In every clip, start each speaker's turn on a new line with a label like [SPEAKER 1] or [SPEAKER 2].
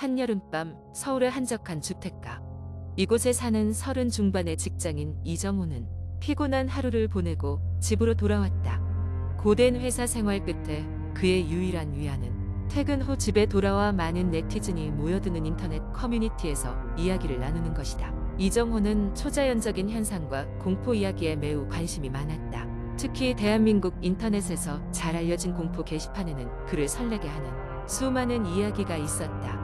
[SPEAKER 1] 한여름밤 서울의 한적한 주택가. 이곳에 사는 서른 중반의 직장인 이정호는 피곤한 하루를 보내고 집으로 돌아왔다. 고된 회사 생활 끝에 그의 유일한 위안은 퇴근 후 집에 돌아와 많은 네티즌이 모여드는 인터넷 커뮤니티에서 이야기를 나누는 것이다. 이정호는 초자연적인 현상과 공포 이야기에 매우 관심이 많았다. 특히 대한민국 인터넷에서 잘 알려진 공포 게시판에는 그를 설레게 하는 수많은 이야기가 있었다.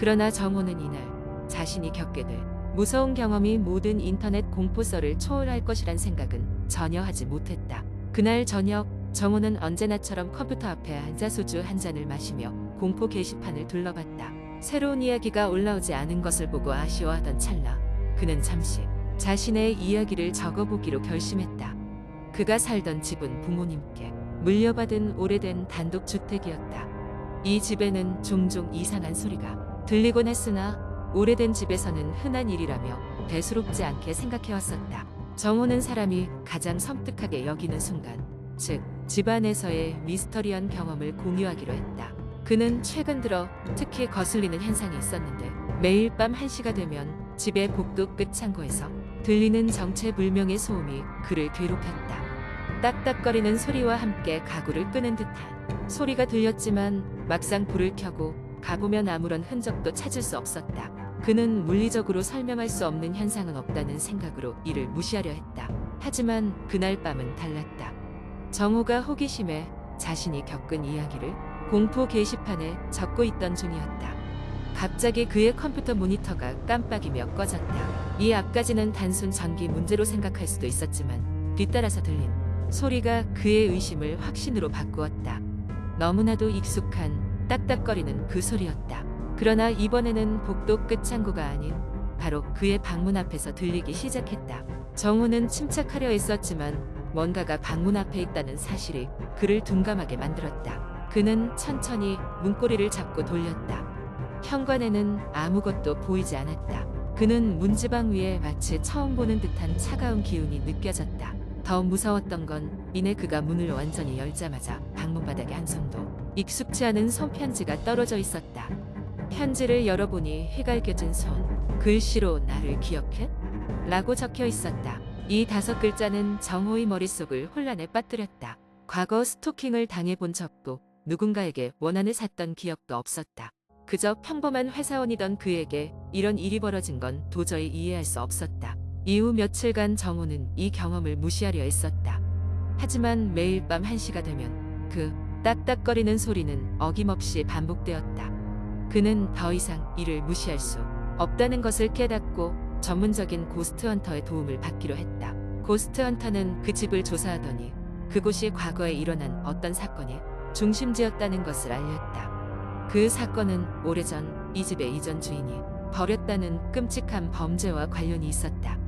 [SPEAKER 1] 그러나 정호는 이날 자신이 겪게 될 무서운 경험이 모든 인터넷 공포설을 초월할 것이란 생각은 전혀 하지 못했다. 그날 저녁 정호는 언제나처럼 컴퓨터 앞에 앉아 소주 한 잔을 마시며 공포 게시판을 둘러봤다. 새로운 이야기가 올라오지 않은 것을 보고 아쉬워하던 찰나 그는 잠시 자신의 이야기를 적어보기로 결심했다. 그가 살던 집은 부모님께 물려받은 오래된 단독주택이었다. 이 집에는 종종 이상한 소리가 들리곤 했으나 오래된 집에서는 흔한 일이라며 대수롭지 않게 생각해왔었다. 정호는 사람이 가장 섬뜩하게 여기는 순간, 즉 집안에서의 미스터리한 경험을 공유하기로 했다. 그는 최근 들어 특히 거슬리는 현상이 있었는데 매일 밤 1시가 되면 집의 복도 끝 창고에서 들리는 정체불명의 소음이 그를 괴롭혔다. 딱딱거리는 소리와 함께 가구를 끄는 듯한 소리가 들렸지만 막상 불을 켜고 가보면 아무런 흔적도 찾을 수 없었다. 그는 물리적으로 설명할 수 없는 현상은 없다는 생각으로 이를 무시하려 했다. 하지만 그날 밤은 달랐다. 정호가 호기심에 자신이 겪은 이야기를 공포 게시판에 적고 있던 중이었다. 갑자기 그의 컴퓨터 모니터가 깜빡이며 꺼졌다. 이 앞까지는 단순 전기 문제로 생각할 수도 있었지만 뒤따라서 들린 소리가 그의 의심을 확신으로 바꾸었다. 너무나도 익숙한 딱딱거리는 그 소리였다. 그러나 이번에는 복도 끝 창고가 아닌 바로 그의 방문 앞에서 들리기 시작했다. 정우는 침착하려 했었지만 뭔가가 방문 앞에 있다는 사실이 그를 둔감하게 만들었다. 그는 천천히 문고리를 잡고 돌렸다. 현관에는 아무것도 보이지 않았다. 그는 문지방 위에 마치 처음 보는 듯한 차가운 기운이 느껴졌다. 더 무서웠던 건 이내 그가 문을 완전히 열자마자 방문 바닥에 한 손도 익숙치 않은 손편지가 떨어져 있었다. 편지를 열어보니 휘갈겨진 손. 글씨로 나를 기억해? 라고 적혀 있었다. 이 다섯 글자는 정호의 머릿속을 혼란에 빠뜨렸다. 과거 스토킹을 당해본 적도 누군가에게 원한을 샀던 기억도 없었다. 그저 평범한 회사원이던 그에게 이런 일이 벌어진 건 도저히 이해할 수 없었다. 이후 며칠간 정호는 이 경험을 무시하려 했었다. 하지만 매일 밤 1시가 되면 그 딱딱거리는 소리는 어김없이 반복되었다. 그는 더 이상 이를 무시할 수 없다는 것을 깨닫고 전문적인 고스트 헌터의 도움을 받기로 했다. 고스트 헌터는 그 집을 조사하더니 그곳이 과거에 일어난 어떤 사건이 중심지였다는 것을 알렸다. 그 사건은 오래전 이 집의 이전 주인이 벌였다는 끔찍한 범죄와 관련이 있었다.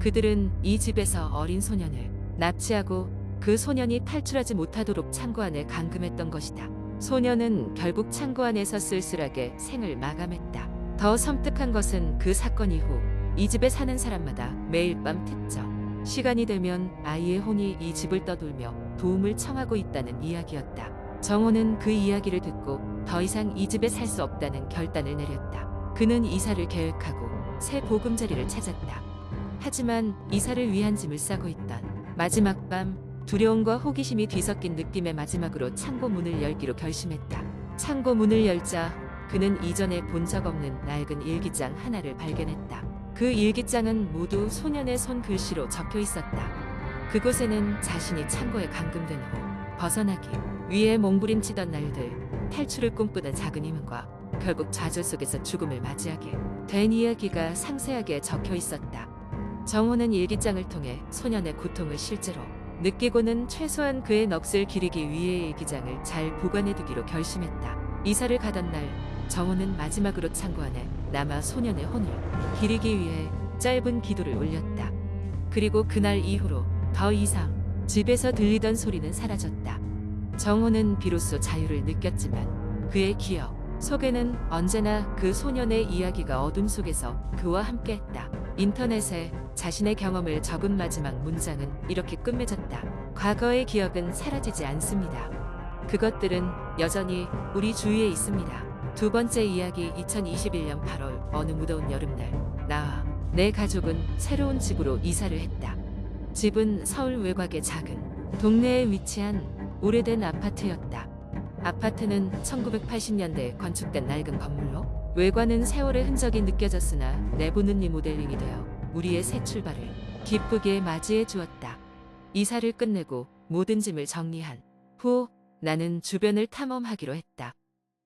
[SPEAKER 1] 그들은 이 집에서 어린 소년을 납치하고 그 소년이 탈출하지 못하도록 창고 안에 감금했던 것이다. 소년은 결국 창고 안에서 쓸쓸하게 생을 마감했다. 더 섬뜩한 것은 그 사건 이후 이 집에 사는 사람마다 매일 밤 특정 시간이 되면 아이의 혼이 이 집을 떠돌며 도움을 청하고 있다는 이야기였다. 정호는 그 이야기를 듣고 더 이상 이 집에 살 수 없다는 결단을 내렸다. 그는 이사를 계획하고 새 보금자리를 찾았다. 하지만 이사를 위한 짐을 싸고 있던 마지막 밤 두려움과 호기심이 뒤섞인 느낌의 마지막으로 창고 문을 열기로 결심했다. 창고 문을 열자 그는 이전에 본 적 없는 낡은 일기장 하나를 발견했다. 그 일기장은 모두 소년의 손 글씨로 적혀 있었다. 그곳에는 자신이 창고에 감금된 후 벗어나기 위해 몸부림치던 날들, 탈출을 꿈꾸던 작은 희망과 결국 좌절 속에서 죽음을 맞이하게 된 이야기가 상세하게 적혀 있었다. 정호는 일기장을 통해 소년의 고통을 실제로 느끼고는 최소한 그의 넋을 기리기 위해 일기장을 잘 보관해두기로 결심했다. 이사를 가던 날 정호는 마지막으로 창고 안에 남아 소년의 혼을 기리기 위해 짧은 기도를 올렸다. 그리고 그날 이후로 더 이상 집에서 들리던 소리는 사라졌다. 정호는 비로소 자유를 느꼈지만 그의 기억 속에는 언제나 그 소년의 이야기가 어둠 속에서 그와 함께했다. 인터넷에 자신의 경험을 적은 마지막 문장은 이렇게 끝맺었다. 과거의 기억은 사라지지 않습니다. 그것들은 여전히 우리 주위에 있습니다. 두 번째 이야기 2021년 8월 어느 무더운 여름날 나와 내 가족은 새로운 집으로 이사를 했다. 집은 서울 외곽의 작은 동네에 위치한 오래된 아파트였다. 아파트는 1980년대에 건축된 낡은 건물로 외관은 세월의 흔적이 느껴졌으나 내부는 리모델링이 되어 우리의 새 출발을 기쁘게 맞이해 주었다. 이사를 끝내고 모든 짐을 정리한 후 나는 주변을 탐험하기로 했다.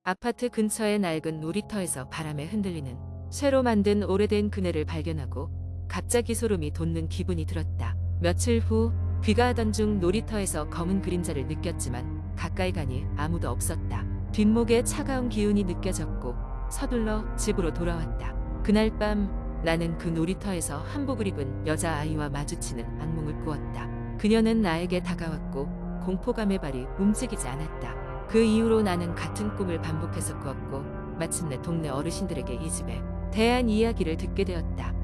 [SPEAKER 1] 아파트 근처의 낡은 놀이터에서 바람에 흔들리는 쇠로 만든 오래된 그네를 발견하고 갑자기 소름이 돋는 기분이 들었다. 며칠 후 귀가하던 중 놀이터에서 검은 그림자를 느꼈지만 가까이 가니 아무도 없었다. 뒷목에 차가운 기운이 느껴졌고 서둘러 집으로 돌아왔다. 그날 밤 나는 그 놀이터에서 한복을 입은 여자아이와 마주치는 악몽을 꾸었다. 그녀는 나에게 다가왔고 공포감의 발이 움직이지 않았다. 그 이후로 나는 같은 꿈을 반복해서 꾸었고 마침내 동네 어르신들에게 이 집에 대한 이야기를 듣게 되었다.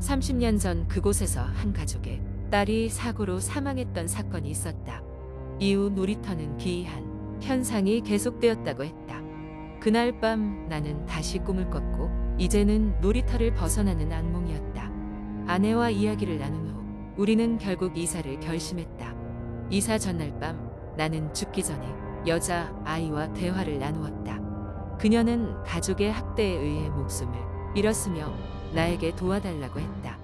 [SPEAKER 1] 30년 전 그곳에서 한 가족의 딸이 사고로 사망했던 사건이 있었다. 이후 놀이터는 기이한 현상이 계속되었다고 했다. 그날 밤 나는 다시 꿈을 꿨고 이제는 놀이터를 벗어나는 악몽이었다. 아내와 이야기를 나눈 후 우리는 결국 이사를 결심했다. 이사 전날 밤 나는 죽기 전에 여자 아이와 대화를 나누었다. 그녀는 가족의 학대에 의해 목숨을 잃었으며 나에게 도와달라고 했다.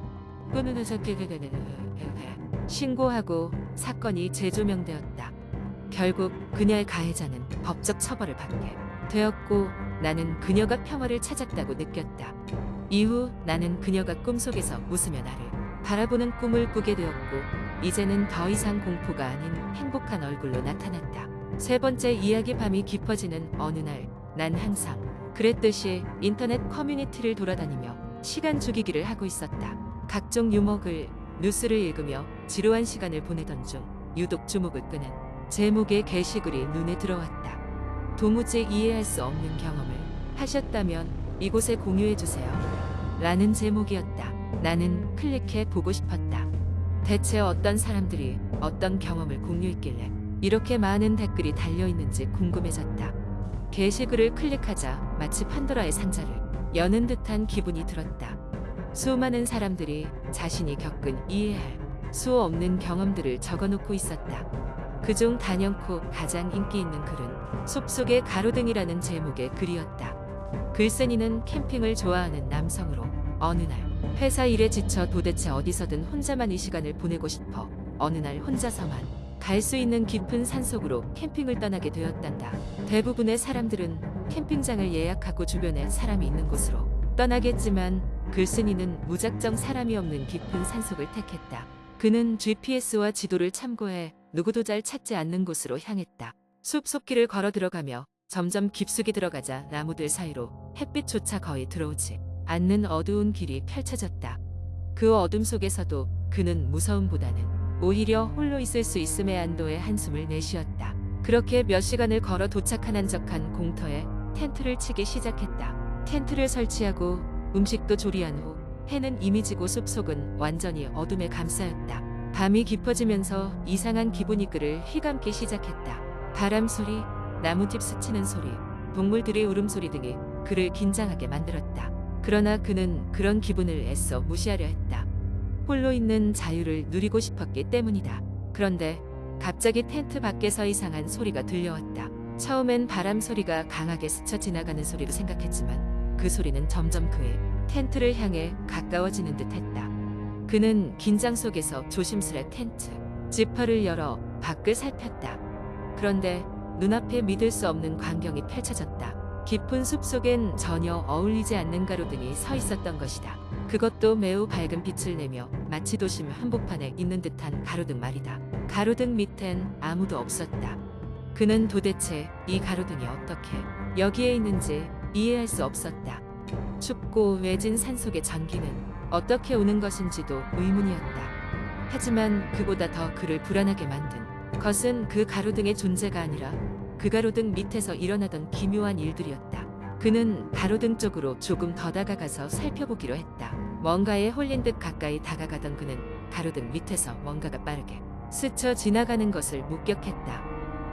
[SPEAKER 1] 신고하고 사건이 재조명되었다. 결국 그녀의 가해자는 법적 처벌을 받게 되었고 나는 그녀가 평화를 찾았다고 느꼈다. 이후 나는 그녀가 꿈속에서 웃으며 나를 바라보는 꿈을 꾸게 되었고 이제는 더 이상 공포가 아닌 행복한 얼굴로 나타났다. 세 번째 이야기 밤이 깊어지는 어느 날 난 항상 그랬듯이 인터넷 커뮤니티를 돌아다니며 시간 죽이기를 하고 있었다. 각종 유목을 뉴스를 읽으며 지루한 시간을 보내던 중 유독 주목을 끄는 제목의 게시글이 눈에 들어왔다. 도무지 이해할 수 없는 경험을 하셨다면 이곳에 공유해 주세요. 라는 제목이었다. 나는 클릭해 보고 싶었다. 대체 어떤 사람들이 어떤 경험을 공유했길래 이렇게 많은 댓글이 달려 있는지 궁금해졌다. 게시글을 클릭하자 마치 판도라의 상자를 여는 듯한 기분이 들었다. 수많은 사람들이 자신이 겪은 이해할 수 없는 경험들을 적어놓고 있었다. 그중 단연코 가장 인기 있는 글은 숲속의 가로등이라는 제목의 글이었다. 글쓴이는 캠핑을 좋아하는 남성으로 어느 날 회사 일에 지쳐 도대체 어디서든 혼자만 이 시간을 보내고 싶어 어느 날 혼자서만 갈 수 있는 깊은 산속으로 캠핑을 떠나게 되었단다. 대부분의 사람들은 캠핑장을 예약하고 주변에 사람이 있는 곳으로 떠나겠지만 글쓴이는 무작정 사람이 없는 깊은 산속을 택했다. 그는 GPS와 지도를 참고해 누구도 잘 찾지 않는 곳으로 향했다. 숲속길을 걸어 들어가며 점점 깊숙이 들어가자 나무들 사이로 햇빛조차 거의 들어오지 않는 어두운 길이 펼쳐졌다. 그 어둠 속에서도 그는 무서움보다는 오히려 홀로 있을 수 있음의 안도의 한숨을 내쉬었다. 그렇게 몇 시간을 걸어 도착한 한적한 공터에 텐트를 치기 시작했다. 텐트를 설치하고 음식도 조리한 후 해는 이미 지고 숲속은 완전히 어둠에 감싸였다. 밤이 깊어지면서 이상한 기분이 그를 휘감기 시작했다. 바람 소리, 나뭇잎 스치는 소리, 동물들의 울음소리 등이 그를 긴장하게 만들었다. 그러나 그는 그런 기분을 애써 무시하려 했다. 홀로 있는 자유를 누리고 싶었기 때문이다. 그런데 갑자기 텐트 밖에서 이상한 소리가 들려왔다. 처음엔 바람 소리가 강하게 스쳐 지나가는 소리로 생각했지만 그 소리는 점점 그의 텐트를 향해 가까워지는 듯 했다. 그는 긴장 속에서 조심스레 텐트 지퍼를 열어 밖을 살폈다. 그런데 눈앞에 믿을 수 없는 광경이 펼쳐졌다. 깊은 숲 속엔 전혀 어울리지 않는 가로등이 서 있었던 것이다. 그것도 매우 밝은 빛을 내며 마치 도심 한복판에 있는 듯한 가로등 말이다. 가로등 밑엔 아무도 없었다. 그는 도대체 이 가로등이 어떻게 여기에 있는지 이해할 수 없었다. 춥고 외진 산속의 전기는 어떻게 오는 것인지도 의문이었다. 하지만 그보다 더 그를 불안하게 만든 것은 그 가로등의 존재가 아니라 그 가로등 밑에서 일어나던 기묘한 일들이었다. 그는 가로등 쪽으로 조금 더 다가가서 살펴보기로 했다. 뭔가에 홀린 듯 가까이 다가가던 그는 가로등 밑에서 뭔가가 빠르게 스쳐 지나가는 것을 목격했다.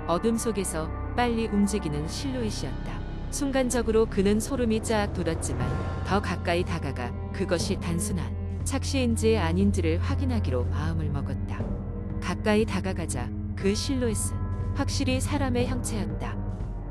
[SPEAKER 1] 어둠 속에서 빨리 움직이는 실루엣이었다. 순간적으로 그는 소름이 쫙 돋았지만 더 가까이 다가가 그것이 단순한 착시인지 아닌지를 확인하기로 마음을 먹었다. 가까이 다가가자 그 실루엣은 확실히 사람의 형체였다.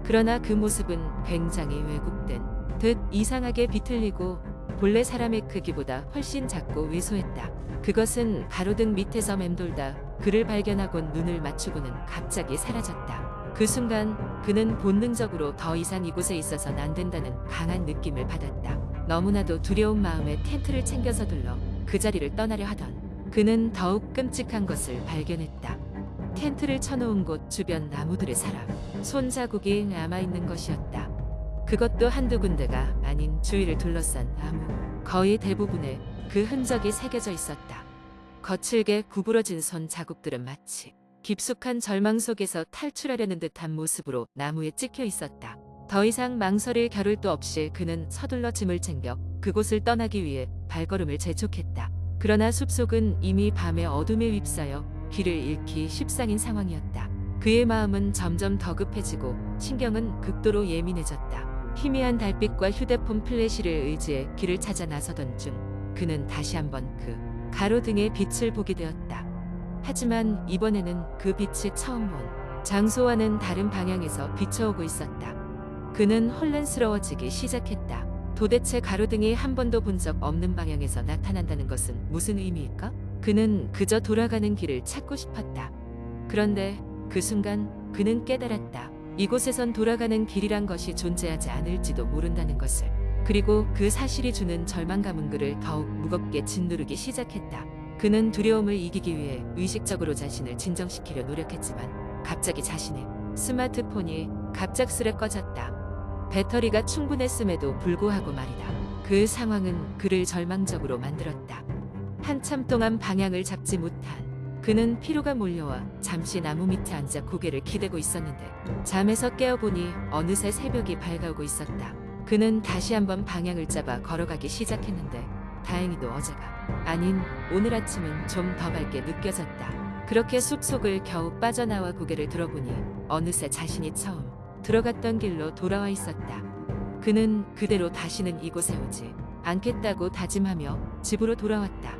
[SPEAKER 1] 그러나 그 모습은 굉장히 왜곡된 듯 이상하게 비틀리고 본래 사람의 크기보다 훨씬 작고 왜소했다. 그것은 가로등 밑에서 맴돌다 그를 발견하곤 눈을 맞추고는 갑자기 사라졌다. 그 순간 그는 본능적으로 더 이상 이곳에 있어선 안 된다는 강한 느낌을 받았다. 너무나도 두려운 마음에 텐트를 챙겨서 둘러 그 자리를 떠나려 하던 그는 더욱 끔찍한 것을 발견했다. 텐트를 쳐놓은 곳 주변 나무들의 사람, 손자국이 남아있는 것이었다. 그것도 한두 군데가 아닌 주위를 둘러싼 나무, 거의 대부분에 그 흔적이 새겨져 있었다. 거칠게 구부러진 손 자국들은 마치 깊숙한 절망 속에서 탈출하려는 듯한 모습으로 나무에 찍혀 있었다. 더 이상 망설일 겨를도 없이 그는 서둘러 짐을 챙겨 그곳을 떠나기 위해 발걸음을 재촉했다. 그러나 숲속은 이미 밤의 어둠에 휩싸여 길을 잃기 십상인 상황이었다. 그의 마음은 점점 더 급해지고 신경은 극도로 예민해졌다. 희미한 달빛과 휴대폰 플래시를 의지해 길을 찾아 나서던 중 그는 다시 한번 그 가로등의 빛을 보게 되었다. 하지만 이번에는 그 빛이 처음 본 장소와는 다른 방향에서 비춰오고 있었다. 그는 혼란스러워지기 시작했다. 도대체 가로등이 한 번도 본 적 없는 방향에서 나타난다는 것은 무슨 의미일까? 그는 그저 돌아가는 길을 찾고 싶었다. 그런데 그 순간 그는 깨달았다. 이곳에선 돌아가는 길이란 것이 존재하지 않을지도 모른다는 것을. 그리고 그 사실이 주는 절망감은 그를 더욱 무겁게 짓누르기 시작했다. 그는 두려움을 이기기 위해 의식적으로 자신을 진정시키려 노력했지만 갑자기 자신의 스마트폰이 갑작스레 꺼졌다. 배터리가 충분했음에도 불구하고 말이다. 그 상황은 그를 절망적으로 만들었다. 한참 동안 방향을 잡지 못한 그는 피로가 몰려와 잠시 나무 밑에 앉아 고개를 기대고 있었는데 잠에서 깨어보니 어느새 새벽이 밝아오고 있었다. 그는 다시 한번 방향을 잡아 걸어가기 시작했는데 다행히도 어제가 아닌 오늘 아침은 좀 더 밝게 느껴졌다. 그렇게 숲속을 겨우 빠져나와 고개를 들어보니 어느새 자신이 처음 들어갔던 길로 돌아와 있었다. 그는 그대로 다시는 이곳에 오지 않겠다고 다짐하며 집으로 돌아왔다.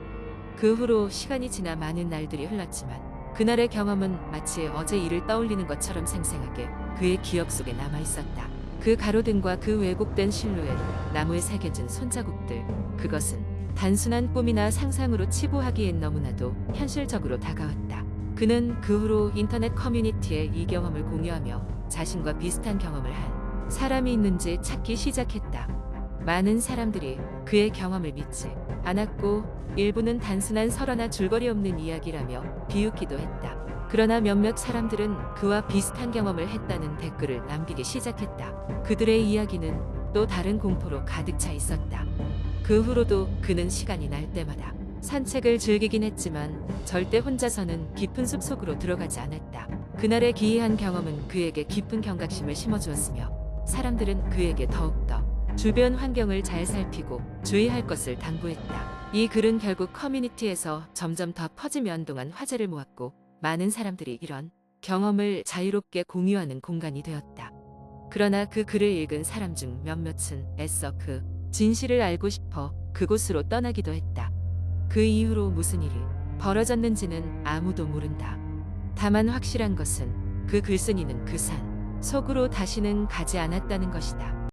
[SPEAKER 1] 그 후로 시간이 지나 많은 날들이 흘렀지만 그날의 경험은 마치 어제 일을 떠올리는 것처럼 생생하게 그의 기억 속에 남아 있었다. 그 가로등과 그 왜곡된 실루엣, 나무에 새겨진 손자국들, 그것은 단순한 꿈이나 상상으로 치부하기엔 너무나도 현실적으로 다가왔다. 그는 그 후로 인터넷 커뮤니티에 이 경험을 공유하며 자신과 비슷한 경험을 한 사람이 있는지 찾기 시작했다. 많은 사람들이 그의 경험을 믿지 않았고 일부는 단순한 설화나 줄거리 없는 이야기라며 비웃기도 했다. 그러나 몇몇 사람들은 그와 비슷한 경험을 했다는 댓글을 남기기 시작했다. 그들의 이야기는 또 다른 공포로 가득 차 있었다. 그 후로도 그는 시간이 날 때마다 산책을 즐기긴 했지만 절대 혼자서는 깊은 숲 속으로 들어가지 않았다. 그날의 기이한 경험은 그에게 깊은 경각심을 심어주었으며 사람들은 그에게 더욱더 주변 환경을 잘 살피고 주의할 것을 당부했다. 이 글은 결국 커뮤니티에서 점점 더 퍼지면 동안 화제를 모았고 많은 사람들이 이런 경험을 자유롭게 공유하는 공간이 되었다. 그러나 그 글을 읽은 사람 중 몇몇은 애써 그 진실을 알고 싶어 그곳으로 떠나기도 했다. 그 이후로 무슨 일이 벌어졌는지는 아무도 모른다. 다만 확실한 것은 그 글쓴이는 그 산 속으로 다시는 가지 않았다는 것이다.